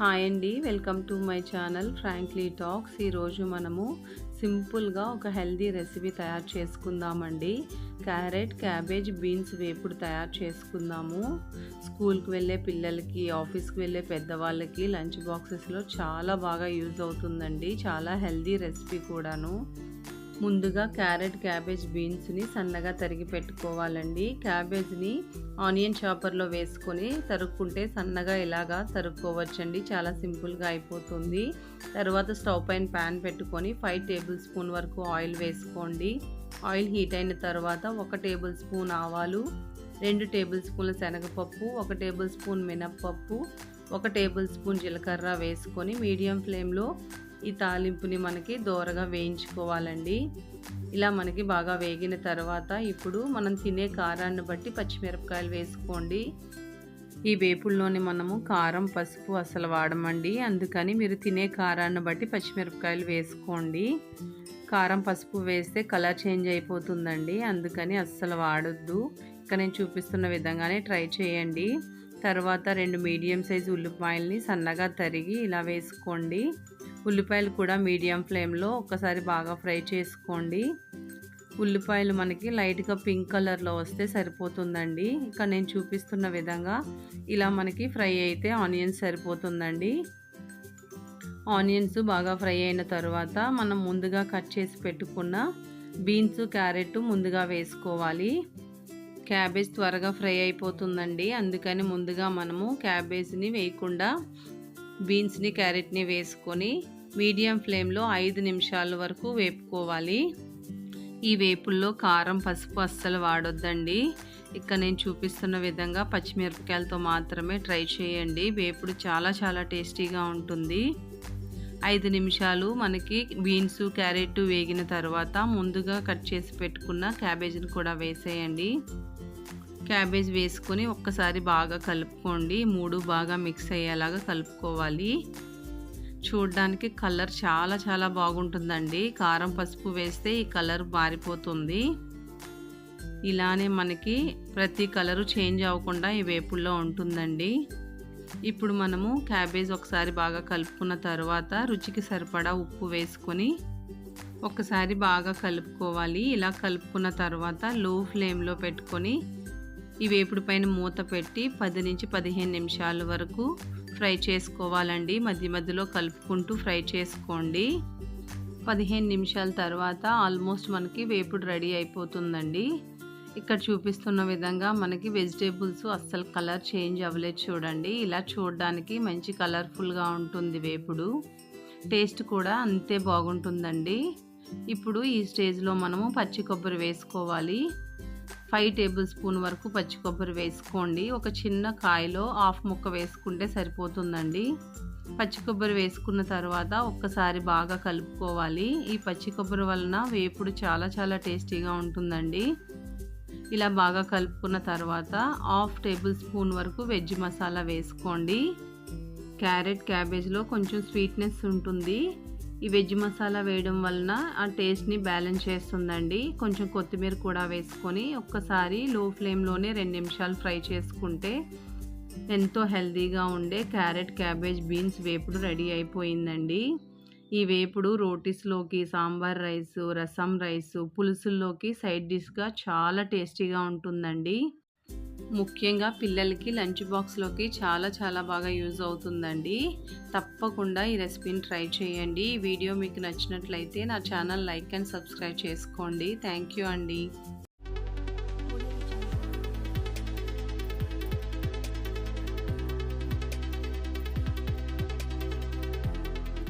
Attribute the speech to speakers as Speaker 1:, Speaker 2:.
Speaker 1: Hi అండి welcome to my channel frankly talks ఈరోజు మనము సింపుల్గా ఒక హెల్దీ రెసిపీ తయారు చేసుకుందామండి. క్యారెట్ క్యాబేజ్ బీన్స్ వేపుడు తయారు చేసుకుందాము. స్కూల్కి వెళ్ళే పిల్లలకి ఆఫీస్కి వెళ్ళే పెద్దవాళ్ళకి లంచ్ బాక్సెస్లో చాలా బాగా యూజ్ అవుతుందండి. చాలా హెల్దీ రెసిపీ కూడాను. ముందుగా క్యారెట్ క్యాబేజ్ బీన్స్ని సన్నగా తరిగి పెట్టుకోవాలండి. క్యాబేజ్ని ఆనియన్ చాపర్లో వేసుకొని తరుక్కుంటే సన్నగా ఇలాగా తరుక్కోవచ్చండి. చాలా సింపుల్గా అయిపోతుంది. తర్వాత స్టవ్ పైన ప్యాన్ పెట్టుకొని ఫైవ్ టేబుల్ స్పూన్ వరకు ఆయిల్ వేసుకోండి. ఆయిల్ హీట్ అయిన తర్వాత ఒక టేబుల్ స్పూన్ ఆవాలు రెండు టేబుల్ స్పూన్ల శనగపప్పు ఒక టేబుల్ స్పూన్ మినప్పప్పు ఒక టేబుల్ స్పూన్ జీలకర్ర వేసుకొని మీడియం ఫ్లేమ్లో ఈ తాలింపుని మనకి దోరగా వేయించుకోవాలండి. ఇలా మనకి బాగా వేగిన తర్వాత ఇప్పుడు మనం తినే కారాన్ని బట్టి పచ్చిమిరపకాయలు వేసుకోండి. ఈ వేపుల్లోని మనము కారం పసుపు అసలు వాడమండి. అందుకని మీరు తినే కారాన్ని బట్టి పచ్చిమిరపకాయలు వేసుకోండి. కారం పసుపు వేస్తే కలర్ చేంజ్ అయిపోతుందండి. అందుకని అస్సలు వాడొద్దు. ఇక్కడ నేను చూపిస్తున్న విధంగానే ట్రై చేయండి. తర్వాత రెండు మీడియం సైజు ఉల్లిపాయల్ని సన్నగా తరిగి ఇలా వేసుకోండి. ఉల్లిపాయలు కూడా మీడియం ఫ్లేమ్లో ఒక్కసారి బాగా ఫ్రై చేసుకోండి. ఉల్లిపాయలు మనకి లైట్గా పింక్ కలర్లో వస్తే సరిపోతుందండి. ఇక్కడ నేను చూపిస్తున్న విధంగా ఇలా మనకి ఫ్రై అయితే ఆనియన్స్ సరిపోతుందండి. ఆనియన్స్ బాగా ఫ్రై అయిన తర్వాత మనం ముందుగా కట్ చేసి పెట్టుకున్న బీన్స్ క్యారెట్ ముందుగా వేసుకోవాలి. క్యాబేజ్ త్వరగా ఫ్రై అయిపోతుందండి. అందుకని ముందుగా మనము క్యాబేజ్ని వేయకుండా బీన్స్ని క్యారెట్ని వేసుకొని మీడియం ఫ్లేమ్లో ఐదు నిమిషాల వరకు వేపుకోవాలి. ఈ వేపుల్లో కారం పసుపు అస్సలు వాడొద్దండి. ఇక్కడ నేను చూపిస్తున్న విధంగా పచ్చిమిరపకాయలతో మాత్రమే ట్రై చేయండి. వేపుడు చాలా చాలా టేస్టీగా ఉంటుంది. ఐదు నిమిషాలు మనకి బీన్స్ క్యారెట్ వేగిన తర్వాత ముందుగా కట్ చేసి పెట్టుకున్న క్యాబేజీని కూడా వేసేయండి. క్యాబేజ్ వేసుకొని ఒక్కసారి బాగా కలుపుకోండి. మూడు బాగా మిక్స్ అయ్యేలాగా కలుపుకోవాలి. చూడడానికి కలర్ చాలా చాలా బాగుంటుందండి. కారం పసుపు వేస్తే ఈ కలర్ మారిపోతుంది. ఇలానే మనకి ప్రతి కలరు చేంజ్ అవ్వకుండా ఈ వేపుల్లో ఉంటుందండి. ఇప్పుడు మనము క్యాబేజ్ ఒకసారి బాగా కలుపుకున్న తర్వాత రుచికి సరిపడా ఉప్పు వేసుకొని ఒకసారి బాగా కలుపుకోవాలి. ఇలా కలుపుకున్న తర్వాత లో ఫ్లేమ్లో పెట్టుకొని ఈ వేపుడు పైన మూత పెట్టి పది నుంచి పదిహేను నిమిషాల వరకు ఫ్రై చేసుకోవాలండి. మధ్య మధ్యలో కలుపుకుంటూ ఫ్రై చేసుకోండి. పదిహేను నిమిషాల తర్వాత ఆల్మోస్ట్ మనకి వేపుడు రెడీ అయిపోతుందండి. ఇక్కడ చూపిస్తున్న విధంగా మనకి వెజిటేబుల్స్ అస్సలు కలర్ చేంజ్ అవ్వలేదు చూడండి. ఇలా చూడడానికి మంచి కలర్ఫుల్గా ఉంటుంది వేపుడు. టేస్ట్ కూడా అంతే బాగుంటుందండి. ఇప్పుడు ఈ స్టేజ్లో మనము పచ్చి కొబ్బరి వేసుకోవాలి. ఫైవ్ టేబుల్ స్పూన్ వరకు పచ్చి కొబ్బరి వేసుకోండి. ఒక చిన్న కాయలో హాఫ్ ముక్క వేసుకుంటే సరిపోతుందండి. పచ్చి కొబ్బరి వేసుకున్న తర్వాత ఒక్కసారి బాగా కలుపుకోవాలి. ఈ పచ్చి కొబ్బరి వలన వేపుడు చాలా చాలా టేస్టీగా ఉంటుందండి. ఇలా బాగా కలుపుకున్న తర్వాత హాఫ్ టేబుల్ స్పూన్ వరకు వెజ్ మసాలా వేసుకోండి. క్యారెట్ క్యాబేజ్లో కొంచెం స్వీట్నెస్ ఉంటుంది. ఈ వెజ్ మసాలా వేయడం వలన ఆ టేస్ట్ని బ్యాలెన్స్ చేస్తుందండి. కొంచెం కొత్తిమీర కూడా వేసుకొని ఒక్కసారి లో ఫ్లేమ్లోనే రెండు నిమిషాలు ఫ్రై చేసుకుంటే ఎంతో హెల్తీగా ఉండే క్యారెట్ క్యాబేజ్ బీన్స్ వేపుడు రెడీ అయిపోయిందండి. ఈ వేపుడు రోటీస్లోకి సాంబార్ రైస్ రసం రైస్ పులుసుల్లోకి సైడ్ డిష్గా చాలా టేస్టీగా ఉంటుందండి. ముఖ్యంగా పిల్లలకి లంచ్ బాక్స్లోకి చాలా చాలా బాగా యూజ్ అవుతుందండి. తప్పకుండా ఈ రెసిపీని ట్రై చేయండి. ఈ వీడియో మీకు నచ్చినట్లయితే నా ఛానల్ లైక్ అండ్ సబ్స్క్రైబ్ చేసుకోండి. థ్యాంక్ యూ అండి.